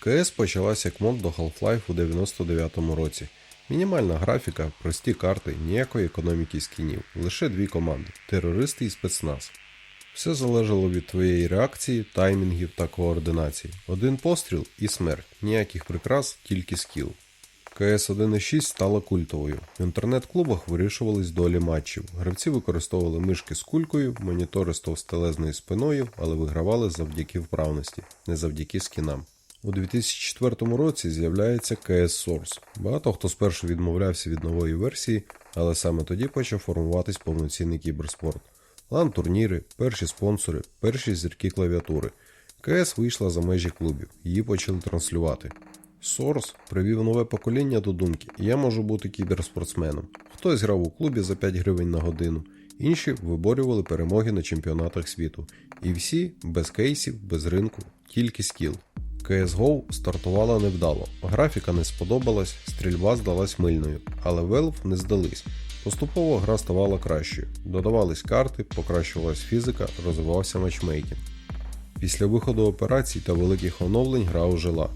КС почалася як мод до Half-Life у 99-му році. Мінімальна графіка, прості карти, ніякої економіки скінів, лише дві команди терористи і спецназ. Все залежало від твоєї реакції, таймінгів та координації. Один постріл і смерть, ніяких прикрас, тільки скіл. КС 1.6 стала культовою. В інтернет-клубах вирішувались долі матчів. Гравці використовували мишки з кулькою, монітори з товстелезною спиною, але вигравали завдяки вправності, не завдяки скінам. У 2004 році з'являється CS Source. Багато хто спершу відмовлявся від нової версії, але саме тоді почав формуватись повноцінний кіберспорт. Лан турніри, перші спонсори, перші зірки клавіатури. КС вийшла за межі клубів, її почали транслювати. Source привів нове покоління до думки, я можу бути кіберспортсменом. Хтось грав у клубі за 5 гривень на годину, інші виборювали перемоги на чемпіонатах світу. І всі без кейсів, без ринку, тільки скіл. CSGO стартувала невдало, графіка не сподобалась, стрільба здалась мильною, але Valve не здались. Поступово гра ставала кращою, додавались карти, покращувалась фізика, розвивався матчмейкінг. Після виходу операцій та великих оновлень гра ожила.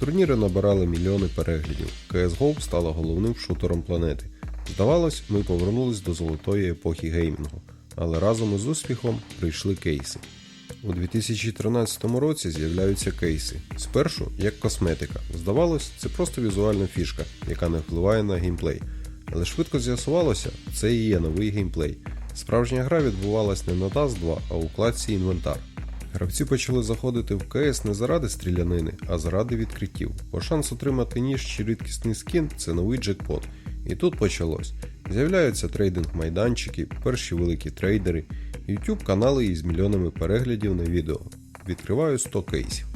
Турніри набирали мільйони переглядів. CSGO стала головним шутером планети. Здавалось, ми повернулись до золотої епохи геймінгу, але разом із успіхом прийшли кейси. У 2013 році з'являються кейси. Спершу як косметика. Здавалось, це просто візуальна фішка, яка не впливає на геймплей. Але швидко з'ясувалося, це і є новий геймплей. Справжня гра відбувалась не на Dust 2, а у кладці інвентар. Гравці почали заходити в КС не заради стрілянини, а заради відкриттів, бо шанс отримати ніж чи рідкісний скін це новий джекпот. І тут почалось. З'являються трейдинг майданчики, перші великі трейдери, YouTube канали із мільйонами переглядів на відео. Відкриваю 100 кейсів.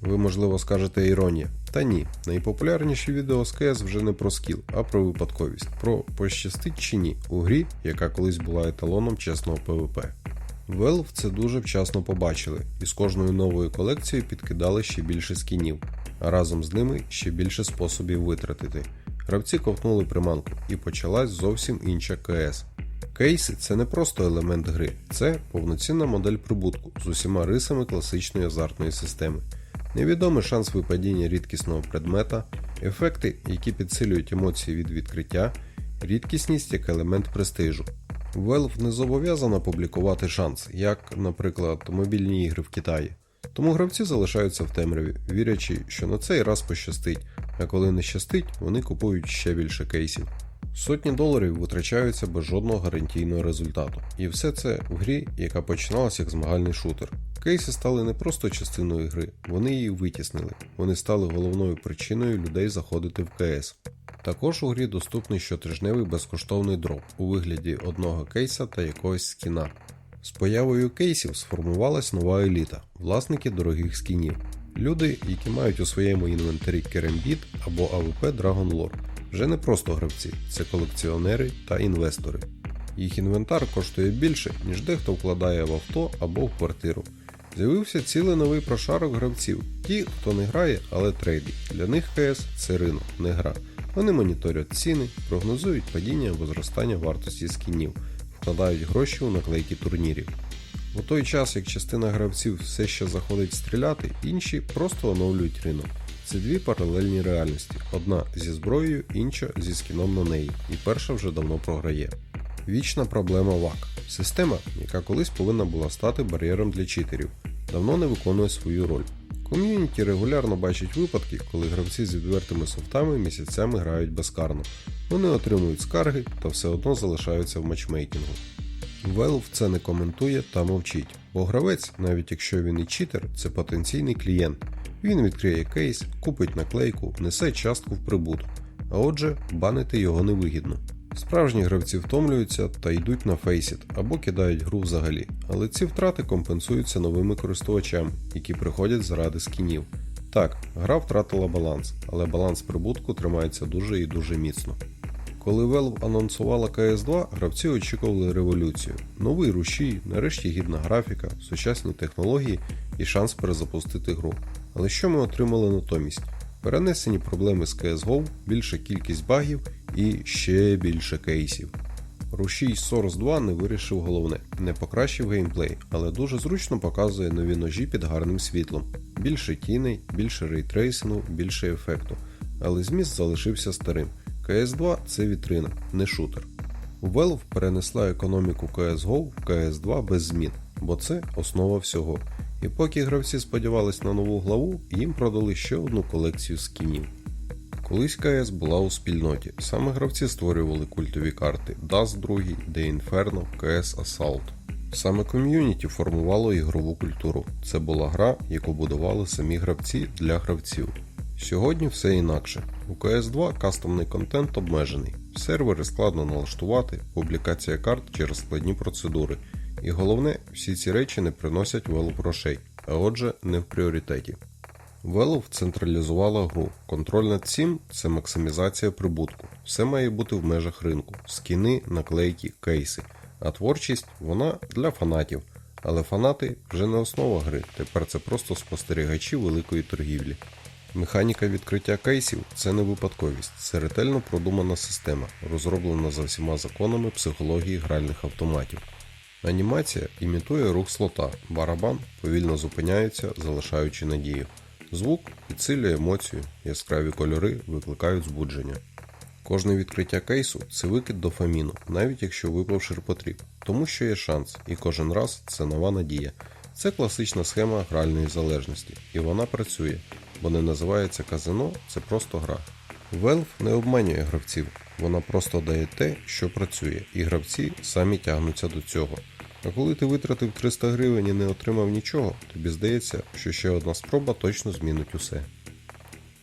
Ви, можливо, скажете іронія. Та ні, найпопулярніші відео з КС вже не про скіл, а про випадковість, про пощастить чи ні у грі, яка колись була еталоном чесного ПВП. Valve це дуже вчасно побачили, і з кожною новою колекцією підкидали ще більше скінів, а разом з ними ще більше способів витратити. Гравці ковтнули приманку, і почалась зовсім інша КС. Кейси це не просто елемент гри, це повноцінна модель прибутку з усіма рисами класичної азартної системи. Невідомий шанс випадіння рідкісного предмета, ефекти, які підсилюють емоції від відкриття, рідкісність як елемент престижу. Valve не зобов'язана публікувати шанс, як, наприклад, мобільні ігри в Китаї. Тому гравці залишаються в темряві, вірячи, що на цей раз пощастить, а коли не щастить, вони купують ще більше кейсів. Сотні доларів витрачаються без жодного гарантійного результату. І все це в грі, яка починалася як змагальний шутер. Кейси стали не просто частиною гри, вони її витіснили. Вони стали головною причиною людей заходити в КС. Також у грі доступний щотижневий безкоштовний дроп у вигляді одного кейса та якогось скіна. З появою кейсів сформувалась нова еліта, власники дорогих скінів. Люди, які мають у своєму інвентарі керамбіт або АВП Dragon Lore. Вже не просто гравці, це колекціонери та інвестори. Їх інвентар коштує більше, ніж дехто вкладає в авто або в квартиру. З'явився цілий новий прошарок гравців, ті, хто не грає, але трейдить. Для них КС це ринок, не гра. Вони моніторять ціни, прогнозують падіння або зростання вартості скінів, вкладають гроші у наклейки турнірів. У той час, як частина гравців все ще заходить стріляти, інші просто оновлюють ринок. Це дві паралельні реальності: одна зі зброєю, інша зі скіном на неї, і перша вже давно програє. Вічна проблема ВАК. Система, яка колись повинна була стати бар'єром для читерів, давно не виконує свою роль. Ком'юніті регулярно бачить випадки, коли гравці з відвертими софтами місяцями грають безкарно. Вони отримують скарги та все одно залишаються в матчмейкінгу. Valve це не коментує та мовчить, бо гравець, навіть якщо він і читер, це потенційний клієнт. Він відкриє кейс, купить наклейку, внесе частку в прибуток, а отже, банити його невигідно. Справжні гравці втомлюються та йдуть на фейсіт або кидають гру взагалі, але ці втрати компенсуються новими користувачами, які приходять заради скінів. Так, гра втратила баланс, але баланс прибутку тримається дуже і дуже міцно. Коли Valve анонсувала CS2, гравці очікували революцію, новий рушій, нарешті гідна графіка, сучасні технології і шанс перезапустити гру. Але що ми отримали натомість? Перенесені проблеми з CSGO, більша кількість багів і ще більше кейсів. Рушій Source 2 не вирішив головне, не покращив геймплей, але дуже зручно показує нові ножі під гарним світлом. Більше тіней, більше рейтрейсингу, більше ефекту. Але зміст залишився старим. CS2 це вітрина, не шутер. Valve перенесла економіку CSGO в CS2 без змін, бо це основа всього. І поки гравці сподівались на нову главу, їм продали ще одну колекцію скінів. Колись КС була у спільноті. Саме гравці створювали культові карти Dust 2, The Inferno, CS Assault. Саме ком'юніті формувало ігрову культуру. Це була гра, яку будували самі гравці для гравців. Сьогодні все інакше. У CS2 кастомний контент обмежений, сервери складно налаштувати, публікація карт через складні процедури. І головне, всі ці речі не приносять велу грошей, а отже, не в пріоритеті. Valve централізувала гру. Контроль над цим це максимізація прибутку. Все має бути в межах ринку: скіни, наклейки, кейси. А творчість вона для фанатів. Але фанати вже не основа гри, тепер це просто спостерігачі великої торгівлі. Механіка відкриття кейсів це не випадковість, це ретельно продумана система, розроблена за всіма законами психології гральних автоматів. Анімація імітує рух слота, барабан повільно зупиняється, залишаючи надію. Звук підсилює емоцію, яскраві кольори викликають збудження. Кожне відкриття кейсу це викид дофаміну, навіть якщо випав ширпотріб, тому що є шанс, і кожен раз це нова надія. Це класична схема гральної залежності, і вона працює, бо не називається казино, це просто гра. Valve не обманює гравців, вона просто дає те, що працює, і гравці самі тягнуться до цього. А коли ти витратив 300 гривень і не отримав нічого, тобі здається, що ще одна спроба точно змінить усе.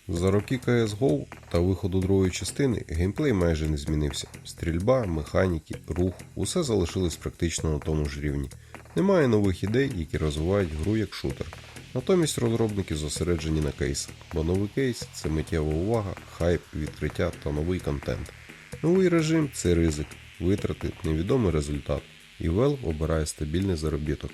За роки CSGO та виходу другої частини геймплей майже не змінився. Стрільба, механіки, рух усе залишилось практично на тому ж рівні. Немає нових ідей, які розвивають гру як шутер. Натомість розробники зосереджені на кейсах, бо новий кейс це миттєва увага, хайп, відкриття та новий контент. Новий режим це ризик, витрати, невідомий результат, і Valve обирає стабільний заробіток.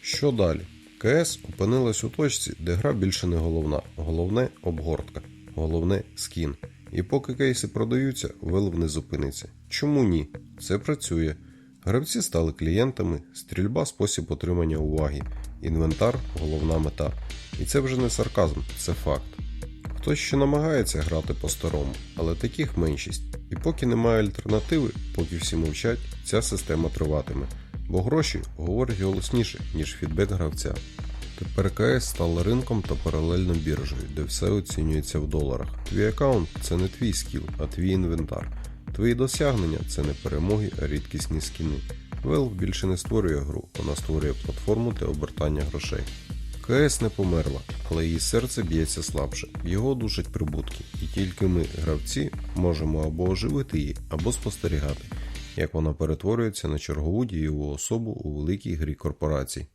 Що далі? КС опинилась у точці, де гра більше не головна, головне обгортка, головне скін. І поки кейси продаються, Valve не зупиниться. Чому ні? Це працює. Гравці стали клієнтами, стрільба спосіб отримання уваги, інвентар головна мета. І це вже не сарказм, це факт. Хтось ще намагається грати по-старому, але таких меншість. І поки немає альтернативи, поки всі мовчать, ця система триватиме. Бо гроші говорять голосніше, ніж фідбек гравця. Тепер КС стала ринком та паралельно біржею, де все оцінюється в доларах. Твій аккаунт це не твій скіл, а твій інвентар. Твої досягнення це не перемоги, а рідкісні скіни. Valve більше не створює гру, вона створює платформу для обертання грошей. КС не померла, але її серце б'ється слабше, його душать прибутки, і тільки ми, гравці, можемо або оживити її, або спостерігати, як вона перетворюється на чергову дієву особу у великій грі корпорацій.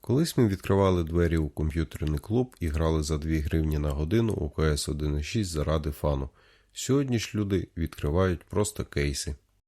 Колись ми відкривали двері у комп'ютерний клуб і грали за 2 гривні на годину у КС 1.6 заради фану. Сьогодні ж люди відкривають просто кейси.